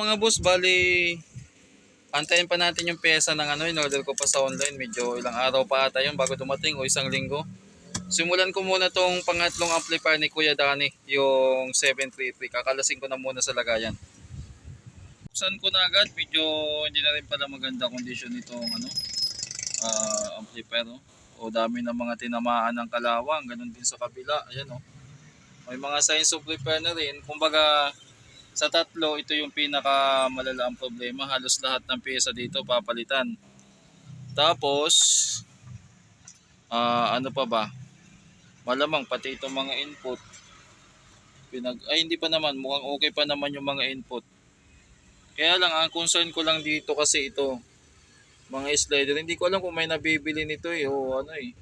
mga boss, bali antayin pa natin yung pyesa ng ano, in-order ko pa sa online. Medyo ilang araw pa ata yun bago dumating o isang linggo. Simulan ko muna tong pangatlong amplifier ni Kuya Dani, yung 733. Kakalasin ko na muna sa lagayan. Buksan ko na agad, medyo hindi na rin pala maganda kondisyon nitong ano, ah, amplifier. Oh. O dami ng mga tinamaan ng kalawang, ganun din sa kabila. Ayan oh. May mga signs of repair na rin. Kumbaga, sa tatlo, ito yung pinaka malalaang problema. Halos lahat ng pyesa dito papalitan. Tapos, ah ano pa ba? Malamang pati itong mga input. Pinag ay hindi pa naman, mukhang okay pa naman yung mga input. Kaya lang, ang concern ko lang dito kasi ito, mga slider, hindi ko alam kung may nabibili nito eh, o ano eh.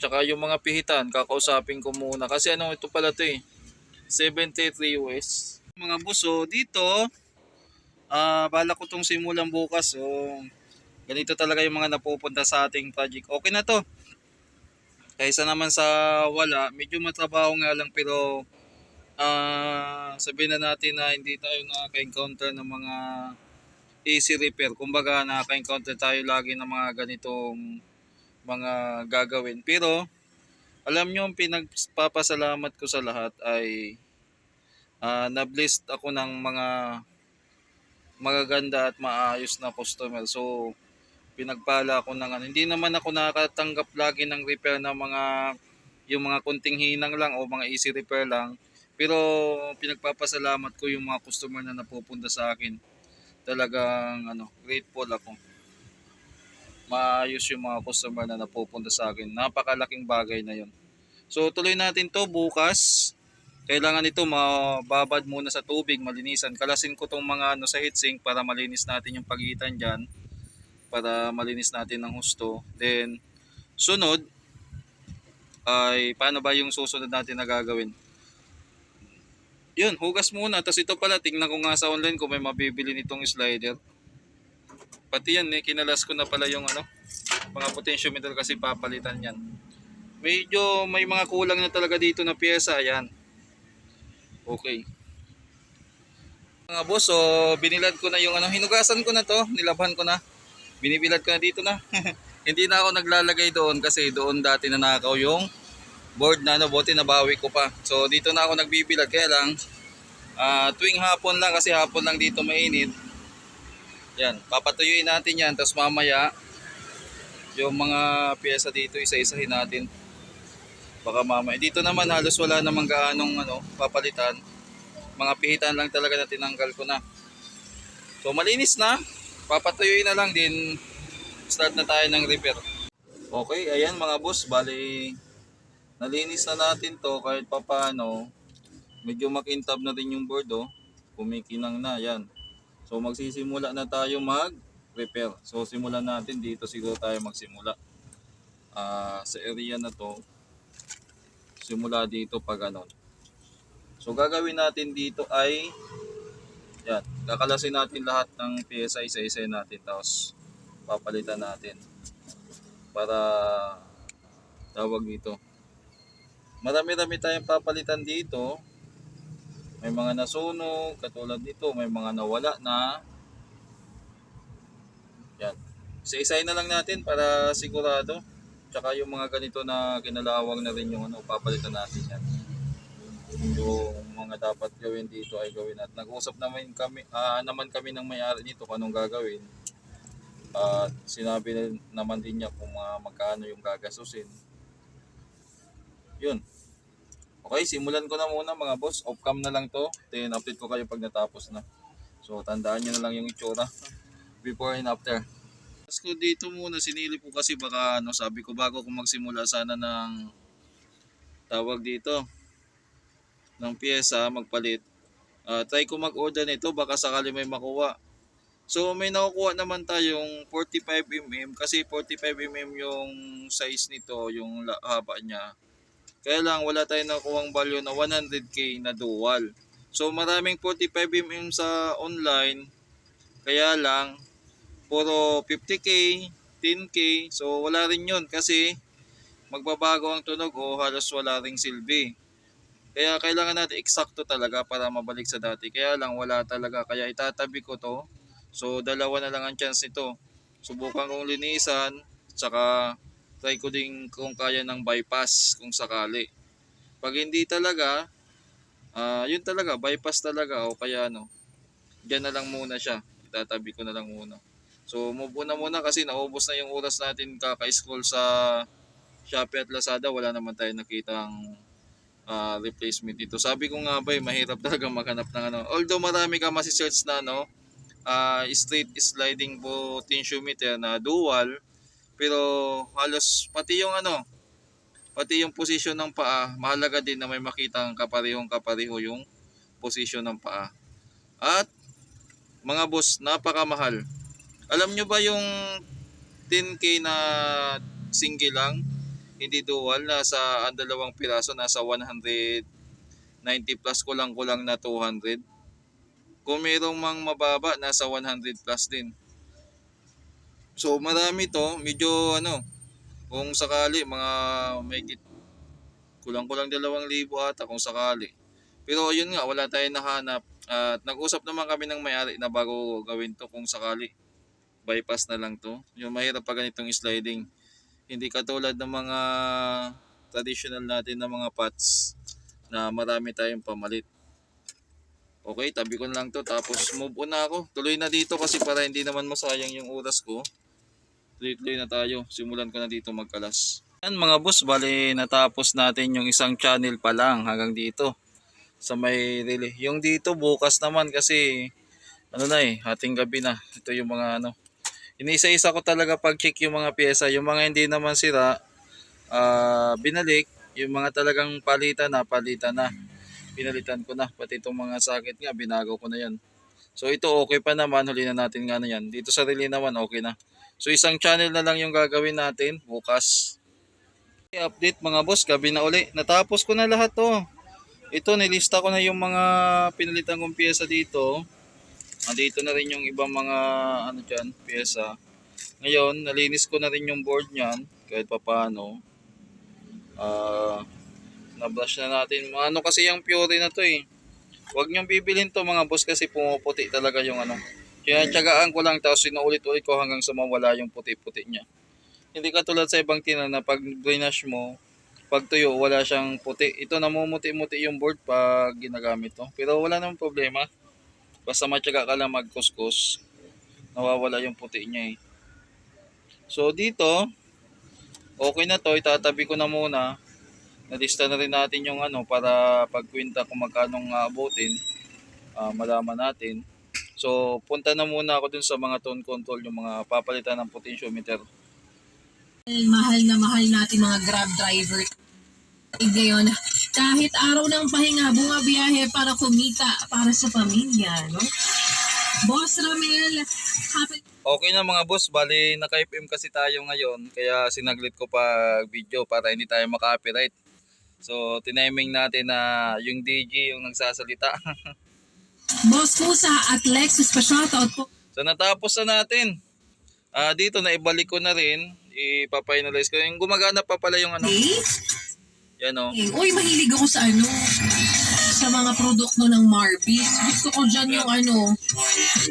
Tsaka yung mga pihitan, kakausapin ko muna. Kasi ano, ito pala to eh, 73 US. Mga buso, dito, ah bala ko tong simulan bukas. So, ganito talaga yung mga napupunta sa ating project. Okay na to. Kaysa naman sa wala, medyo matrabaho nga lang pero ah sabihin na natin na hindi tayo nakaka-encounter ng mga easy repair. Kumbaga nakaka-encounter tayo lagi ng mga ganitong mga gagawin. Pero alam nyo, ang pinagpapasalamat ko sa lahat ay ah na-blessed ako ng mga magaganda at maayos na customer. So, pinagpala ako ng ano. Hindi naman ako nakakatanggap lagi ng repair ng mga yung mga kunting hinang lang o mga easy repair lang. Pero pinagpapasalamat ko yung mga customer na napupunta sa akin. Talagang ano, grateful ako. Maayos yung mga customer na napupunta sa akin. Napakalaking bagay na yun. So tuloy natin to bukas. Kailangan ito mababad muna sa tubig, malinisan. Kalasin ko tong mga ano sa heatsink para malinis natin yung pagitan diyan para malinis natin ng husto. Then sunod ay paano ba yung susunod natin na gagawin? Yun, hugas muna. Tapos ito pala, tingnan ko nga sa online kung may mabibili nitong slider. Pati yan, eh, kinalas ko na pala yung ano, mga potentiometer kasi papalitan yan. Medyo may mga kulang na talaga dito na pyesa. Ayan. Okay. Mga boss, so binilad ko na yung ano, hinugasan ko na to, nilabhan ko na. Binibilad ko na dito na. Hindi na ako naglalagay doon kasi doon dati na nakaw yung board na ano, buti nabawi ko pa. So dito na ako nagbibilad kaya lang ah, tuwing hapon lang kasi hapon lang dito mainit. Yan, papatuyuin natin yan tapos mamaya yung mga pyesa dito isa-isahin natin. Baka mamaya. Dito naman halos wala namang gaanong ano, papalitan. Mga pihitan lang talaga na tinanggal ko na. So malinis na. Papatuyuin na lang din. Start na tayo ng repair. Okay, ayan mga boss. Bali, nalinis na natin to kahit papano. Medyo makintab na din yung board oh. Kumikinang na, yan. So magsisimula na tayo mag-repair. So simulan natin dito siguro tayo magsimula. Ah, sa area na to. Simula dito pag ano. So gagawin natin dito ay yan, kakalasin natin lahat ng pyesa isa-isa natin tapos papalitan natin para tawag dito. Marami-rami tayong papalitan dito. May mga nasunog, katulad nito, may mga nawala na. Yan. Isa-isahin na lang natin para sigurado. Tsaka yung mga ganito na kinalawang na rin yung ano, papalitan natin yan. Yung mga dapat gawin dito ay gawin at nag-usap naman kami ah, naman kami ng may-ari dito kung anong gagawin. At sinabi na, naman din niya kung mga magkano yung gagasusin. Yun. Okay, simulan ko na muna mga boss. Off cam na lang to. Then update ko kayo pag natapos na. So tandaan nyo na lang yung itsura before and after. Tapos ko dito muna sinili ko kasi baka ano sabi ko bago ko magsimula sana ng tawag dito ng pyesa magpalit. Ah, try ko mag-order nito baka sakali may makuha. So may nakukuha naman tayong 45mm kasi 45mm yung size nito, yung haba niya. Kaya lang wala tayong nakukuhang value na 100k na dual. So maraming 45mm sa online. Kaya lang puro 50k, 10k. So wala rin yun kasi magbabago ang tunog o halos wala ring silbi. Kaya kailangan natin eksakto talaga para mabalik sa dati. Kaya lang wala talaga. Kaya itatabi ko to. So dalawa na lang ang chance nito. Subukan kong linisan. Tsaka try ko din kung kaya ng bypass kung sakali. Pag hindi talaga, ah yun talaga, bypass talaga o kaya ano, Diyan na lang muna siya. Itatabi ko na lang muna. So move on na muna kasi naubos na yung oras natin kaka-scroll sa Shopee at Lazada. Wala naman tayo nakitang ah, replacement dito. Sabi ko nga ba, mahirap talaga maghanap ng ano. Although marami ka masi-search na no, ah, straight sliding potentiometer na dual, pero halos pati yung ano, pati yung position ng paa, mahalaga din na may makitang kaparehong kapareho yung position ng paa. At mga boss, napakamahal. Alam nyo ba yung 10k na single lang, hindi dual, nasa ang dalawang piraso, nasa 190 plus kulang kulang na 200. Kung mayroong mang mababa, nasa 100 plus din. So marami to, medyo ano, kung sakali mga may kulang-kulang dalawang libo ata kung sakali. Pero yun nga, wala tayong nahanap. At nag-usap naman kami ng may-ari na bago gawin to kung sakali. Bypass na lang to. Yung mahirap pa ganitong sliding. Hindi katulad ng mga traditional natin na mga pots na marami tayong pamalit. Okay, tabi ko na lang to. Tapos move on na ako. Tuloy na dito kasi para hindi naman masayang yung oras ko. Tuloy-tuloy na tayo. Simulan ko na dito magkalas. Yan mga boss, bali natapos natin yung isang channel pa lang hanggang dito sa may relay. Yung dito bukas naman kasi ano na eh, hating gabi na. Ito yung mga ano. Inisa-isa ko talaga pag-check yung mga pyesa. Yung mga hindi naman sira, ah, binalik. Yung mga talagang palitan na, palitan na. Pinalitan ko na. Pati itong mga sakit nga, binago ko na yan. So ito okay pa naman, huli na natin nga na yan. Dito sa relay naman, okay na. So isang channel na lang yung gagawin natin bukas. Update mga boss, gabi na uli. Natapos ko na lahat to. Ito, nilista ko na yung mga pinalitan kong pyesa dito. Andito na rin yung ibang mga ano dyan, pyesa. Ngayon, nalinis ko na rin yung board niyan kahit papaano. Ah, na-brush na natin. Ano kasi yung Pure na to eh. Huwag niyong bibilin to mga boss kasi pumuputi talaga yung ano. Kaya tiyagaan ko lang tapos sinuulit-ulit ko hanggang sa mawala yung puti-puti niya. Hindi katulad sa ibang tina na pag drainage mo, pag tuyo, wala siyang puti. Ito namumuti-muti yung board pag ginagamit to. Pero wala namang problema. Basta matyaga ka lang magkuskus, nawawala yung puti niya eh. So dito, okay na to. Itatabi ko na muna. Nalista na rin natin yung ano para pagkwenta kung magkano aabutin. ah, malaman natin. So punta na muna ako dun sa mga tone control, yung mga papalitan ng potentiometer. mahal na mahal natin mga grab driver. Eh, Ngayon, kahit araw ng pahinga, bumabiyahe para kumita para sa pamilya, no? Boss Ramel, happy Okay na mga boss, bali naka-FM kasi tayo ngayon kaya sinaglit ko pa video para hindi tayo maka-copyright. So tiniming natin na yung DJ yung nagsasalita. Boss Musa at Lexus pa shoutout po. so natapos na natin. Ah dito na ibalik ko na rin, ipa-finalize ko. Yung gumagana pa pala yung ano, Okay? Yan oh. Uy, mahilig ako sa ano, sa mga produkto ng Marbis. Gusto ko dyan yung ano,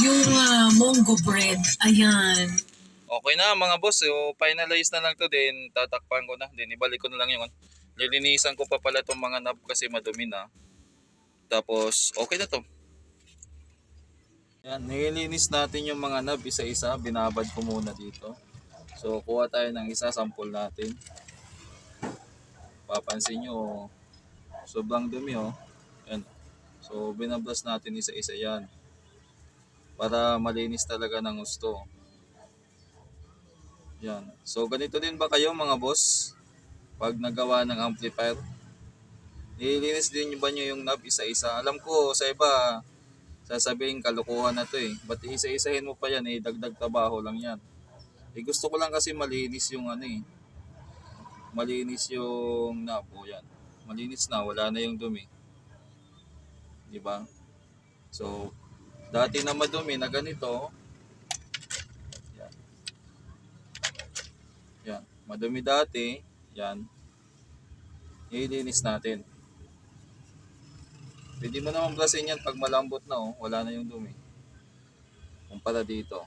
yung ah, Mongo bread. Ayan. Okay na mga boss, so finalize na lang to din, tatakpan ko na, din ibalik ko na lang yung ano. Lilinisan ko pa pala itong mga knob kasi madumi na. Tapos okay na to. Yan, nililinis natin yung mga knob isa-isa, binabad ko muna dito. So kuha tayo ng isa, sample natin. Papansin nyo, sobrang dumi oh. Yan. So binablas natin isa-isa yan. Para malinis talaga ng gusto. Yan. So ganito din ba kayo mga boss? Pag nagawa ng amplifier? Nililinis din ba nyo yung knob isa-isa? Alam ko sa iba, sasabihin kalukuhan na to eh. Ba't isa-isahin mo pa yan eh, dagdag trabaho lang yan. Eh gusto ko lang kasi malinis yung ano eh. Malinis yung knob. O yan. Malinis na, wala na yung dumi. Di ba? So, dati na madumi na ganito, yan. Yan. Madumi dati, yan. Nililinis natin. Pwede mo naman brasin yan pag malambot na oh. Wala na yung dumi. Kumpara dito.